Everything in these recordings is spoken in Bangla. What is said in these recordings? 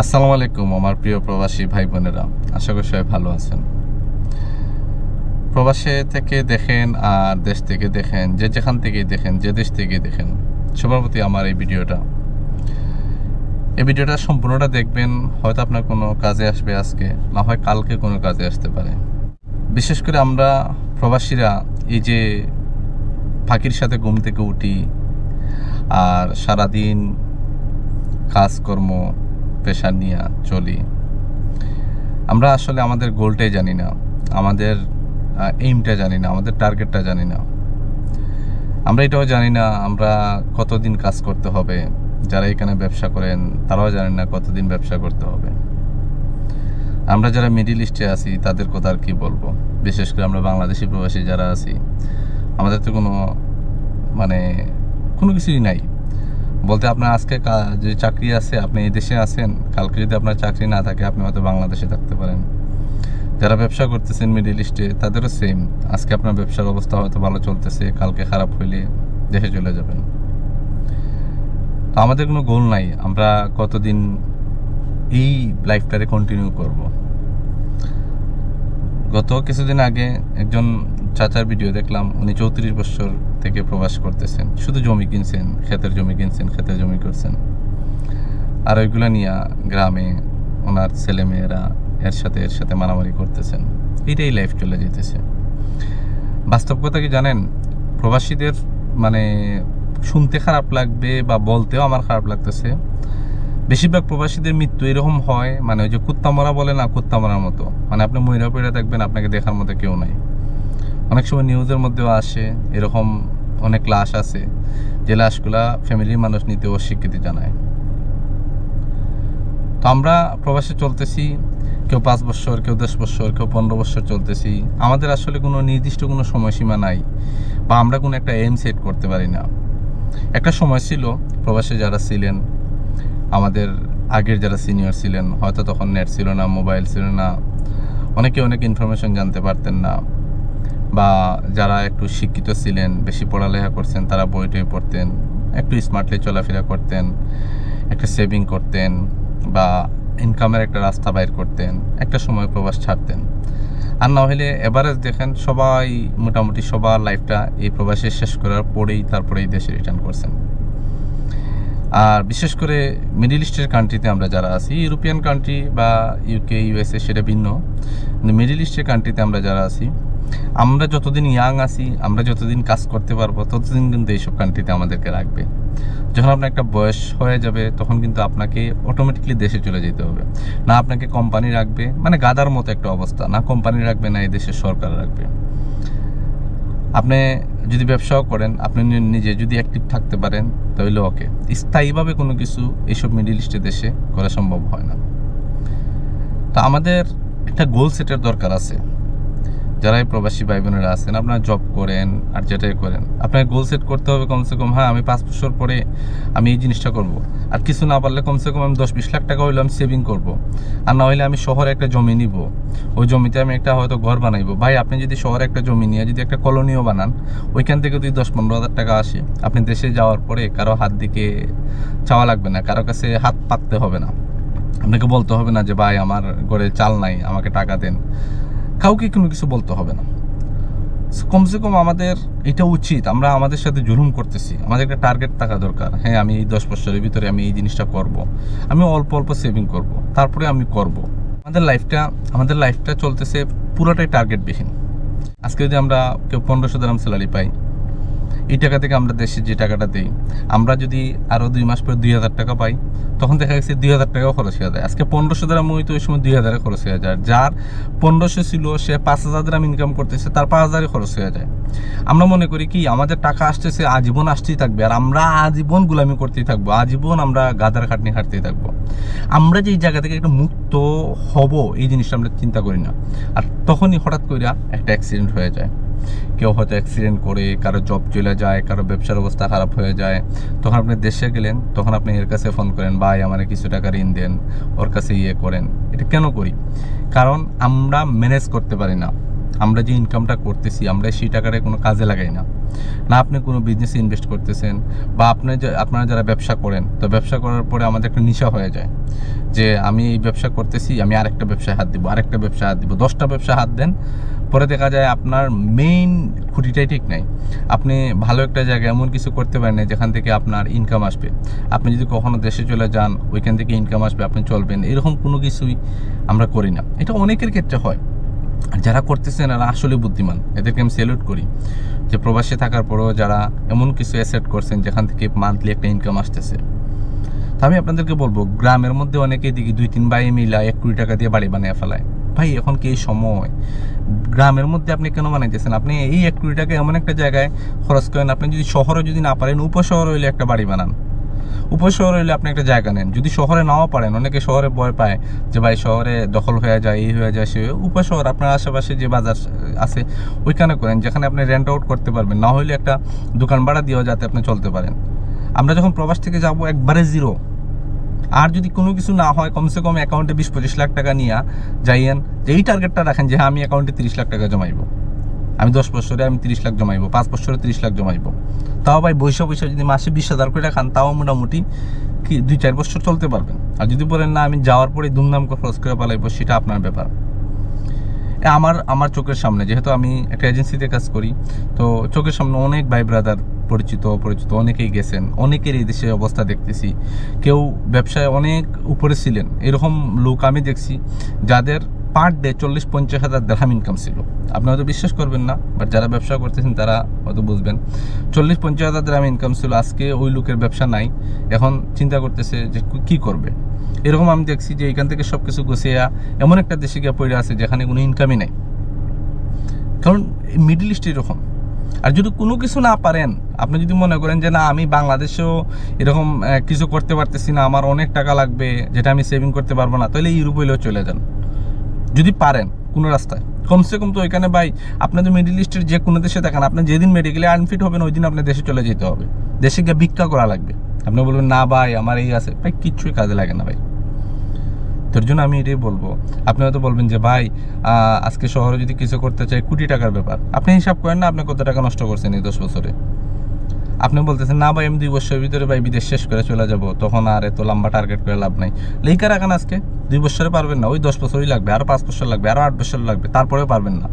আসসালামু আলাইকুম, আমার প্রিয় প্রবাসী ভাই বোনেরা। আশা করি সবাই ভালো আছেন। প্রবাসে থেকে দেখেন আর দেশ থেকে দেখেন, যে যেখান থেকেই দেখেন, যে দেশ থেকে দেখেন, সবার প্রতি আমার এই ভিডিওটা। এই ভিডিওটা সম্পূর্ণটা দেখবেন, হয়তো আপনার কোনো কাজে আসবে আজকে, না হয় কালকে কোনো কাজে আসতে পারে। বিশেষ করে আমরা প্রবাসীরা এই যে ফাঁকির সাথে ঘুম থেকে উঠি, আর সারাদিন কাজকর্ম পেশা নিয়ে চলি। আমরা আসলে আমাদের গোলটাই জানি না। আমাদের এইমটা জানি না। আমাদের টার্গেটটা জানি না। আমরা এটাও জানি না আমরা কতদিন কাজ করতে হবে। যারা এখানে ব্যবসা করেন, তারাও জানেন না কতদিন ব্যবসা করতে হবে। আমরা যারা মিডিল ইস্টে আছি, তাদের কথা আর কি বলব? বিশেষ করে আমরা বাংলাদেশি প্রবাসী যারা আছি, আমাদের তো কোনো মানে কোনো কিছুই নাই। বলতে আপনার আজকে যে চাকরি আছে, আপনি এই দেশে আছেন, কালকে যদি আপনার চাকরি না থাকে, আপনি হয়তো বাংলাদেশে থাকতে পারেন। যারা ব্যবসা করতেছেন মিডিল ইস্টে তাদেরও সেম আজকে আপনার ব্যবসার অবস্থা হয়তো ভালো চলতেছে, কালকে খারাপ হইলে দেশে চলে যাবেন। তো আমাদের কোনো গোল নাই, আমরা কতদিন এই লাইফটারে কন্টিনিউ করব। গত কিছুদিন আগে একজন চাচার ভিডিও দেখলাম, উনি চৌত্রিশ বছর থেকে প্রবাস করতেছেন। শুধু জমি কিনছেন, ক্ষেতের জমি কিনছেন, ক্ষেতের জমি করছেন। আর ওইগুলো নিয়ে গ্রামে ওনার ছেলেমেয়েরা এর সাথে এর সাথে মারামারি করতেছেন। এটাই লাইফ চলে যেতেছে। বাস্তব কথা কি জানেন? প্রবাসীদের মানে শুনতে খারাপ লাগবে বা বলতেও আমার খারাপ লাগতেছে। বেশিরভাগ প্রবাসীদের মৃত্যু এরকম হয় মানে ওই যে কুত্তা মরা বলে না, কুত্তা মরার মতো। মানে আপনি মহিলা পড়ে থাকবেন, আপনাকে দেখার মতো কেউ নাই। অনেক সময় নিউজের মধ্যেও আসে, এরকম অনেক লাশ আছে, যে লাশগুলা ফ্যামিলির মানুষ নিতে অস্বীকৃতি জানায়। তো আমরা প্রবাসে চলতেছি, কেউ পাঁচ বছর, কেউ দশ বছর, কেউ পনেরো বছর চলতেছি। আমাদের আসলে কোনো নির্দিষ্ট কোনো সময়সীমা নাই, বা আমরা কোনো একটা এম সেট করতে পারি না। একটা সময় ছিল, প্রবাসে যারা ছিলেন, আমাদের আগের যারা সিনিয়র ছিলেন, হয়তো তখন নেট ছিল না মোবাইল ছিল না, অনেকে অনেক ইনফরমেশন জানতে পারতেন না। বা যারা একটু শিক্ষিত ছিলেন, বেশি পড়ালেখা করছেন, তারা বই টই পড়তেন, একটু স্মার্টলি চলাফেরা করতেন, একটা সেভিং করতেন বা ইনকামের একটা রাস্তা বাইর করতেন, একটা সময় প্রবাস ছাড়তেন। আর না হলে এভারেজ দেখেন, সবাই মোটামুটি সবার লাইফটা এই প্রবাসে শেষ করার পরেই তারপরে এই দেশে রিটার্ন করছেন। আর বিশেষ করে মিডিল ইস্টের কান্ট্রিতে আমরা যারা আছি ইউরোপিয়ান কান্ট্রি বা ইউকে ইউএসএ সেটা ভিন্ন। কিন্তু মিডিল ইস্টের কান্ট্রিতে আমরা যারা আছি আমরা যতদিন ইয়াং আছি, আমরা যতদিন কাজ করতে পারব, ততদিন কিন্তু এইসব কান্ট্রিতে আমাদেরকে রাখবে। যখন আপনার একটা বয়স হয়ে যাবে, তখন কিন্তু আপনাকে অটোমেটিকলি দেশে চলে যেতে হবে। না আপনাকে কোম্পানি রাখবে মানে গাদার মতো একটা অবস্থা, না কোম্পানি রাখবে, না এই দেশের সরকার রাখবে। আপনি যদি ব্যবসাও করেন, আপনি নিজে যদি অ্যাক্টিভ থাকতে পারেন, তাহলে ওকে স্থায়ীভাবে কোনো কিছু এইসব মিডিল ইস্টের দেশে করা সম্ভব হয় না। তা আমাদের একটা গোল সেটের দরকার আছে। যারা এই প্রবাসী ভাই বোনেরা আছেন, আপনারা জব করেন আর যেটাই করেন আপনাকে গোল সেট করতে হবে কমসে কম হ্যাঁ আমি পাঁচ বছর পরে আমি এই জিনিসটা করব। আর কিছু না পারলে কমসে কম আমি দশ বিশ লাখ টাকা হইলে আমি সেভিং করব। আর না হইলে আমি শহরে একটা জমি নিব। ওই জমিতে আমি একটা হয়তো ঘর বানাইবো। ভাই, আপনি যদি শহরে একটা জমি নিয়ে যদি একটা কলোনিও বানান, ওইখান থেকে যদি দশ পনেরো হাজার টাকা আসে, আপনি দেশে যাওয়ার পরে কারও হাত দিকে চাওয়া লাগবে না, কারও কাছে হাত পাততে হবে না। আপনাকে বলতে হবে না যে, ভাই, আমার ঘরে চাল নাই, আমাকে টাকা দেন। কাউকে কোনো কিছু বলতে হবে না কমসে কম আমাদের এটা উচিত, আমরা আমাদের সাথে জুলুম করতেছি আমাদের একটা টার্গেট থাকা দরকার হ্যাঁ আমি এই দশ বছরের ভিতরে আমি এই জিনিসটা করব। আমি অল্প অল্প সেভিং করব। তারপরে আমি করব। আমাদের লাইফটা আমাদের লাইফটা চলতেছে পুরোটাই টার্গেট বিহীন আজকে যদি আমরা কেউ পনেরোশো দাম স্যালারি পাই এই টাকা থেকে আমরা দেশে যে টাকাটা দিই, আমরা যদি আরও দুই মাস পরে দুই হাজার টাকা পাই, তখন দেখা গেছে দুই হাজার টাকাও খরচ হয়ে যায়। আজকে পনেরোশো দ্রাম হয়তো ওই সময় দুই হাজারে খরচ হয়ে যায়। যার পনেরোশো ছিল, সে পাঁচ হাজার দ্রাম ইনকাম করতেছে, তার পাঁচ হাজারে খরচ হয়ে যায়। আমরা মনে করি কি, আমাদের টাকা আসতেছে, আজীবন আসতেই থাকবে। আর আমরা আজীবন গুলামি করতেই থাকব। আজীবন আমরা গাদার খাটনি খাটতেই থাকব। আমরা যে এই জায়গা থেকে একটা মুক্ত হব, এই জিনিসটা আমরা চিন্তা করি না। আর তখনই হঠাৎ করে একটা অ্যাক্সিডেন্ট হয়ে যায়। কেউ হয়তো অ্যাক্সিডেন্ট করে, কারও জব চলে যায়, কারও ব্যবসার অবস্থা খারাপ হয়ে যায়, তখন আপনি দেশে গেলেন, তখন আপনি এর কাছে ফোন করেন, ভাই, আমার কিছু টাকা ঋণ দেন, ওর কাছে ইয়ে করেন। এটা কেন করি? কারণ আমরা ম্যানেজ করতে পারি না। আমরা যে ইনকামটা করতেছি, আমরা সেই টাকাটা কোনো কাজে লাগাই না। না আপনি কোনো বিজনেসে ইনভেস্ট করতেছেন, বা আপনি আপনারা যারা ব্যবসা করেন, তো ব্যবসা করার পরে আমাদের একটা নিশা হয়ে যায়, যে আমি এই ব্যবসা করতেছি, আমি আরেকটা ব্যবসায় হাত দিব, আরেকটা ব্যবসায় হাত দিব, দশটা ব্যবসা হাত দেন পরে দেখা যায় আপনার মেইন খুঁটিটাই ঠিক নাই। আপনি ভালো একটা জায়গায় এমন কিছু করতে পারেন না যেখান থেকে আপনার ইনকাম আসবে। আপনি যদি কখনো দেশে চলে যান, ওইখান থেকে ইনকাম আসবে, আপনি চলবেন, এরকম কোনো কিছুই আমরা করি না। এটা অনেকের ক্ষেত্রে হয়। যারা করতেছেন, এরা আসলে বুদ্ধিমান। এদেরকে আমি স্যালুট করি যে প্রবাসে থাকার পরেও যারা এমন কিছু অ্যাসেট করছেন যেখান থেকে মান্থলি একটা ইনকাম আসতেছে। তো আমি আপনাদেরকে বলব, গ্রামের মধ্যে অনেকেই দেখি দুই, তিন ভাই মিলা এক কোটি টাকা দিয়ে বাড়ি বানিয়ে ফেলায়। ভাই, এখন কি সময়? গ্রামের মধ্যে আপনি কেন বানাইতেছেন? আপনি এই এক কোটি টাকা এমন একটা জায়গায় খরচ করেন, আপনি যদি শহরে যদি না পারেন, উপশহর হইলে একটা বাড়ি বানান। উপশহর হইলে আপনি একটা জায়গা নেন। যদি শহরে নাও পারেন, অনেকে শহরে ভয় পায় যে, ভাই, শহরে দখল হয়ে যায়, এই হয়ে যায়, সে উপশহর, আপনার আশেপাশে যে বাজার আছে, ওইখানে করেন, যেখানে আপনি রেন্ট আউট করতে পারবেন। না হইলে একটা দোকান ভাড়া দিয়েও যাতে আপনি চলতে পারেন। আমরা যখন প্রবাস থেকে যাব, একবারে জিরো আর যদি কোনো কিছু না হয়, কমসে কম অ্যাকাউন্টে বিশ পঁচিশ লাখ টাকা নিয়ে যাইয়েন। যে এই টার্গেটটা রাখেন যে হ্যাঁ আমি অ্যাকাউন্টে তিরিশ লাখ টাকা জমাইবো। আমি দশ বছরে আমি তিরিশ লাখ জমাইবো, পাঁচ বছরে তিরিশ লাখ জমাইব। তাও ভাই বৈশা বৈশা যদি মাসে বিশ হাজার করে রাখান, তাও মোটামুটি কি দুই চার বছর চলতে পারবেন। আর যদি বলেন না, আমি যাওয়ার পরে দুমদাম করে খরচ করে পালাইবো, সেটা আপনার ব্যাপার। আমার আমার চোখের সামনে, যেহেতু আমি একটা এজেন্সিতে কাজ করি, তো চোখের সামনে অনেক ভাই ব্রাদার পরিচিত, অপরিচিত, অনেকেই গেছেন, অনেকের এই দেশে অবস্থা দেখতেছি। কেউ ব্যবসায় অনেক উপরে ছিলেন, এরকম লোক আমি দেখছি যাদের পার ডে চল্লিশ পঞ্চাশ হাজার দেড়হাম ইনকাম ছিল। আপনি হয়তো বিশ্বাস করবেন না বাট যারা ব্যবসা করতেছেন তারা হয়তো বুঝবেন। চল্লিশ পঞ্চাশ হাজার দেড়হাম ইনকাম ছিল, আজকে ওই লোকের ব্যবসা নাই, এখন চিন্তা করতেছে যে কি করবে। এরকম আমি দেখছি যে এখান থেকে সব কিছু গুছিয়ে এমন একটা দেশে গিয়ে পড়ে আছে যেখানে কোনো ইনকামই নেই। কারণ মিডল ইস্ট এরকম। আর যদি কোনো কিছু না পারেন, আপনি যদি মনে করেন যে না, আমি বাংলাদেশেও এরকম কিছু করতে পারতেছি না, আমার অনেক টাকা লাগবে যেটা আমি সেভিং করতে পারব না, তাহলে ইউরোপ হইলেও চলে যান। যদি পারেন কোনো রাস্তায়। কমসে কম তো ওইখানে ভাই আপনাদের মিডিল ইস্টের যে কোনো দেশে দেখেন, আপনি যেদিন মেডিকেলে আনফিট হবেন ওই দিন আপনার দেশে চলে যেতে হবে। দেশে গিয়ে ভিক্ষা করা লাগবে। আপনি বলবেন, না ভাই, আমার এই আছে। ভাই, কিচ্ছুই কাজে লাগে না ভাই। তোর জন্য আমি এটাই বলব। আপনি হয়তো বলবেন যে, ভাই আজকে শহরে যদি কিছু করতে চাই, কোটি টাকার ব্যাপার। আপনি হিসাব করেন না, আপনি কত টাকা নষ্ট করছেন এই দশ বছরে। আপনি বলতেছেন, না ভাই, আমি দুই বছরের ভিতরে ভাই বিদেশ শেষ করে চলে যাব। তখন আর এত লম্বা টার্গেট করে লাভ নাই। লেখা রাখেন আজকে। দুই বছরে পারবেন না, ওই দশ বছরই লাগবে আরও পাঁচ বছর লাগবে আরও আট বছর লাগবে, তারপরেও পারবেন না।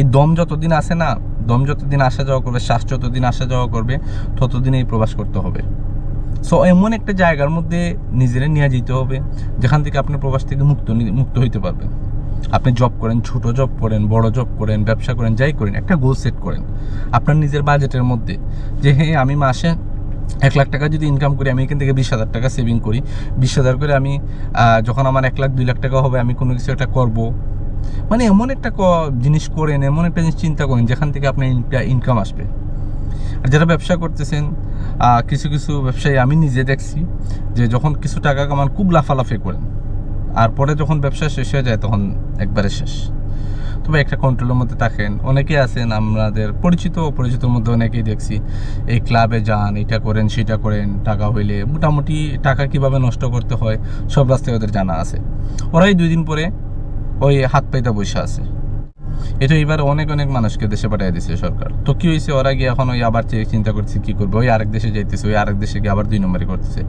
এই দম যতদিন আসে না, দম যতদিন আসা যাওয়া করবে, শ্বাস যতদিন আসা যাওয়া করবে ততদিন এই প্রবাস করতে হবে। সো এমন একটা জায়গার মধ্যে নিজেরা নিয়ে যেতে হবে, যেখান থেকে আপনি প্রবাস থেকে মুক্ত মুক্ত হইতে পারবেন। আপনি জব করেন, ছোট জব করেন, বড় জব করেন, ব্যবসা করেন, যাই করেন, একটা গোল সেট করেন। আপনার নিজের বাজেটের মধ্যে যে হ্যাঁ আমি মাসে এক লাখ টাকা যদি ইনকাম করি, আমি এখান থেকে বিশ হাজার টাকা সেভিং করি। বিশ হাজার করে আমি যখন আমার এক লাখ, দুই লাখ টাকা হবে, আমি কোনো কিছু একটা করব। মানে এমন একটা জিনিস করেন, এমন একটা জিনিস চিন্তা করেন, যেখান থেকে আপনার ইনকাম আসবে। আর যারা ব্যবসা করতেছেন কিছু কিছু ব্যবসায়ী আমি নিজে দেখছি যে যখন কিছু টাকা কামান খুব লাফালাফি করেন, আর পরে যখন ব্যবসা শেষ হয়ে যায় তখন একবারে শেষ। তবে একটা কন্ট্রোলের মধ্যে থাকেন। অনেকে আছেন, আমাদের পরিচিত, অপরিচিতর মধ্যে অনেকেই দেখছি, এই ক্লাবে যান, এটা করেন, সেটা করেন, টাকা হইলে মোটামুটি টাকা কীভাবে নষ্ট করতে হয়, সব রাস্তায় ওদের জানা আছে। ওরাই দুই দিন পরে ওই হাত পাইতা বসে আছে। এটা এবার অনেক অনেক মানুষকে দেশে পাঠিয়ে দিছে সরকার। তো কি হয়েছে ওরা গিয়ে এখন ওই আবার চিন্তা করছে, কি করবে? ওই আরেক দেশে যাইতেছে, ওই আরেক দেশে গিয়ে আবার দুই নম্বরই করতেছে।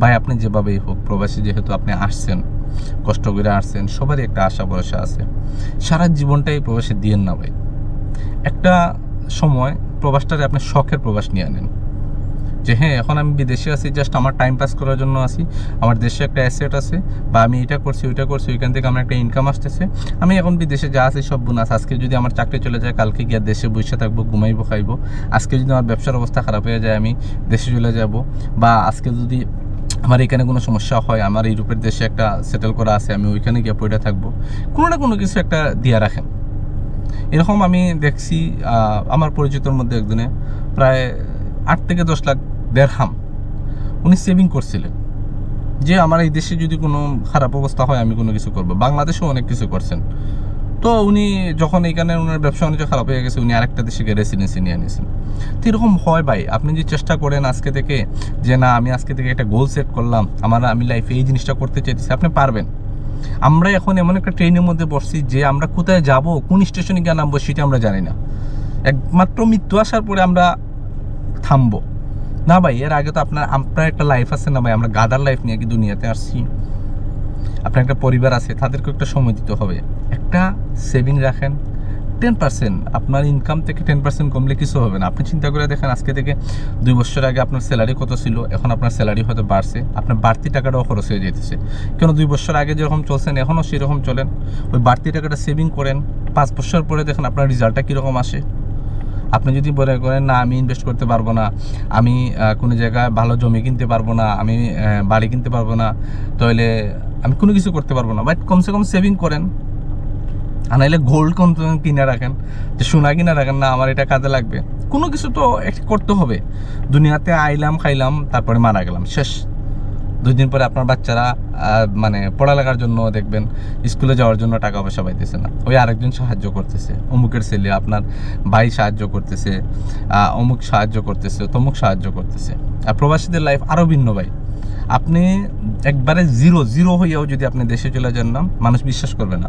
ভাই, আপনি যেভাবেই হোক, প্রবাসী যেহেতু আপনি আসছেন, কষ্ট করে আসছেন, সবারই একটা আশা ভরসা আছে। সারা জীবনটাই প্রবাসে দিয়েন না ভাই। একটা সময় প্রবাসটারে আপনি শখের প্রবাস নিয়ে আনেন। যে হ্যাঁ এখন আমি বিদেশে আছি জাস্ট আমার টাইম পাস করার জন্য আছি। আমার দেশে একটা অ্যাসেট আছে, বা আমি এটা করছি, ওইটা করছি, ওইখান থেকে আমার একটা ইনকাম আসতেছে। আমি এখন বিদেশে যা আছি সব বোনাস। আজকে যদি আমার চাকরি চলে যায়, কালকে গিয়ে দেশে বসে থাকব, ঘুমাইবো, খাইবো। আজকে যদি আমার ব্যবসার অবস্থা খারাপ হয়ে যায়, আমি দেশে চলে যাব। বা আজকে যদি আমার এখানে কোনো সমস্যা হয়, আমার ইউরোপের দেশে একটা সেটেল করা আছে, আমি ওইখানে গিয়ে পড়ে থাকব। কোনো না কোনো কিছু একটা দিয়ে রাখেন। এরকম আমি দেখছি আমার পরিচিতর মধ্যে একজনে, প্রায় আট থেকে দশ লাখ দেড়হাম। উনি সেভিং করছিলেন। যে আমার এই দেশে যদি কোনো খারাপ অবস্থা হয়, আমি কোনো কিছু করব। বাংলাদেশেও অনেক কিছু করছেন। তো উনি যখন এখানে ওনার ব্যবসা বাণিজ্য খারাপ হয়ে গেছে, উনি আরেকটা দেশে গিয়ে রেসিডেন্সি নিয়ে নিয়েছেন। তো এরকম হয় ভাই, আপনি যদি চেষ্টা করেন আজকে থেকে যে, না, আমি আজকে থেকে একটা গোল সেট করলাম, আমার, আমি লাইফে এই জিনিসটা করতে চাইতেছি আপনি পারবেন। আমরা এখন এমন একটা ট্রেনের মধ্যে বসছি যে, আমরা কোথায় যাব, কোন স্টেশনে গিয়ে নামবো, সেটা আমরা জানি না। একমাত্র মৃত্যু আসার পরে আমরা থামবো। না ভাই, এর আগে তো আপনার আপনার একটা লাইফ আছে না ভাই? আমরা গাদার লাইফ নিয়ে কি দুনিয়াতে আসছি? আপনার একটা পরিবার আছে তাদেরকে একটা সময় দিতে হবে। একটা সেভিং রাখেন। টেন পার্সেন্ট আপনার ইনকাম থেকে টেন পার্সেন্ট কমলে কিছু হবে না। আপনি চিন্তা করে দেখেন, আজকে থেকে দুই বছর আগে আপনার স্যালারি কত ছিল? এখন আপনার স্যালারি হয়তো বাড়ছে। আপনার বাড়তি টাকাটাও খরচ হয়ে যেতেছে কেন দুই বছর আগে যেরকম চলছেন, এখনও সেরকম চলেন। ওই বাড়তি টাকাটা সেভিং করেন। পাঁচ বছর পরে দেখেন আপনার রেজাল্টটা কীরকম আসে। আপনি যদি মনে করেন, না, আমি ইনভেস্ট করতে পারব না, আমি কোনো জায়গায় ভালো জমি কিনতে পারব না, আমি বাড়ি কিনতে পারব না, তাহলে আমি কোনো কিছু করতে পারব না। বাট কমসে কম সেভিং করেন। আর নাইলে গোল্ড কোন কিনে রাখেন? যে সোনা কিনে রাখেন, না, আমার এটা কাজে লাগবে। কোনো কিছু তো একটা করতে হবে। দুনিয়াতে আইলাম, খাইলাম, তারপরে মারা গেলাম, শেষ। দুই দিন পরে আপনার বাচ্চারা মানে পড়ালেখার জন্য দেখবেন স্কুলে যাওয়ার জন্য টাকা পয়সা পাইতেছে না। ওই আরেকজন সাহায্য করতেছে। অমুকের ছেলে আপনার ভাই সাহায্য করতেছে অমুক সাহায্য করতেছে, তমুক সাহায্য করতেছে। আর প্রবাসীদের লাইফ আরও ভিন্ন ভাই। আপনি একবারে জিরো জিরো হইয়াও যদি আপনি দেশে চলে যান না, মানুষ বিশ্বাস করবে না।